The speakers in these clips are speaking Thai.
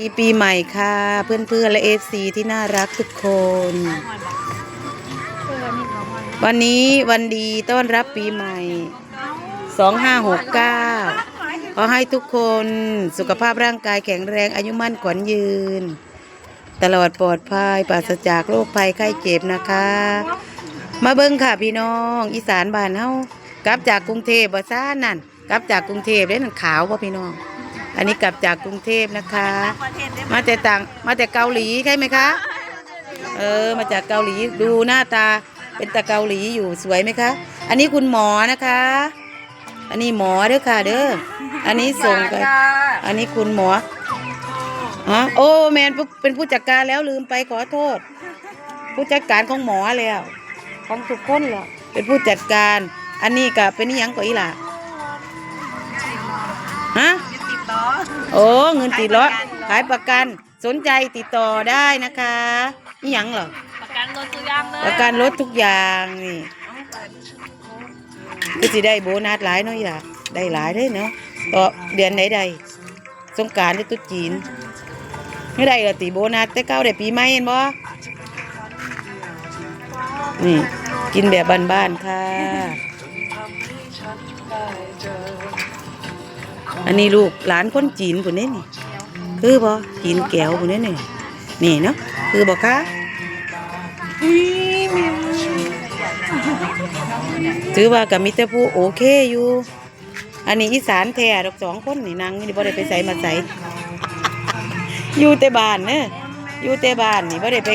ปีปีใหม่ค่ะ เพื่อนๆและเอฟซีที่น่ารักทุกคน วันนี้วันดีต้อนรับปีใหม่ 2569 ขอให้ทุกคนสุขภาพร่างกายแข็งแรงอายุมั่นขวัญยืน ตลอดปลอดภัยปราศจากโรคภัยไข้เจ็บนะคะ มาเบิ้งค่ะพี่น้อง อีสานบ้านเฮากลับจากกรุงเทพบ่ซ่านั่นกลับจากกรุงเทพเด้นั่นขาวป่ะพี่น้อง อันนี้กลับจากกรุงเทพนะคะ มาแต่ต่างมาแต่เกาหลีใช่ไหมคะ เออมาจากเกาหลีดูหน้าตาเป็นตาเกาหลีอยู่สวยไหมคะ อันนี้คุณหมอนะคะ อันนี้หมอเด้อค่ะ เด้อ อันนี้ส่งไปอันนี้คุณหมอฮะโอ้แมนเป็นผู้จัดการแล้วลืมไปขอโทษ ผู้จัดการของหมอแล้วของทุกคนแล้วเป็นผู้จัดการ อันนี้ก็เป็นนิยังกว่าอีหล่ะฮะติด ล้อโอ้เงินติดล้อขายประกันสนใจติดต่อได้นะคะนี่ยังเหรอประกันรถตัวอยางเลยประกันรถทุกอย่างนี่ก็จะได้โบนัสหลายเนาะอย่าได้หลายเลยเนาะต่อเดือนไหนใดสงกรารได้ตุ๊ดจีนไม่ได้ละติโบนัสแต่เก้าได้ปีใหม่เห็นบ่นี่กินแบบบ้านๆค่ะ อันนี้ลูกหลานคนจีนผู้นี้นี่ คือบ่จีนแก้วผู้นี้นี่นี่เนาะคือบ่คะถือว่ากับมิตรผู้โอเคอยู่ อันนี้อีสานแท้ดอกสองคนนี่นางนี่บ่ได้ไปใส่มาใส่อยู่แต่บ้านเนอะอยู่แต่บ้านนี่บ่ได้ไป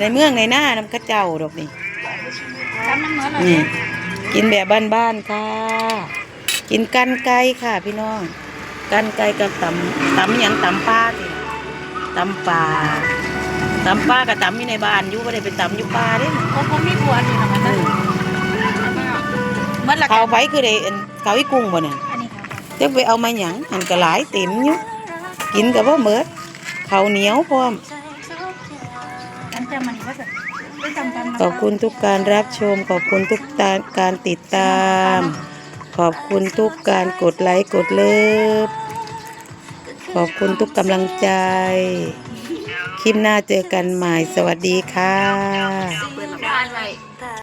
ในเมืองในหน้านำเข้าเจ้าดอกนี่จำมันเหมือนอะไรนี่กินแบบบ้านๆค่ะ กินกันไก่ค่ะ พี่น้องกันไก่กับตำตำหยังตำปลาสิตำปลาตำปลากับตำอยู่ในบ้านอยู่ไม่ได้ไปตำอยู่ป่าเด้เขาเขามีบัวนี่นะมันนะมันละเขาไปคือได้อันเขาอีกุ้งบ่เนี่ยอันนี้ค่ะเจ้าไปเอามาหยังหันก็หลายเต็มอยู่กินกับว่าเมิดข้าวเหนียวพร้อมกันจำมันนี่ว่าจะได้จำกันนะขอบคุณทุกการรับชมขอบคุณทุกการติดตาม ขอบคุณทุกการกดไลค์กดเลิฟขอบคุณทุกกำลังใจ คลิปหน้าเจอกันใหม่สวัสดีค่ะ เปิดหลับ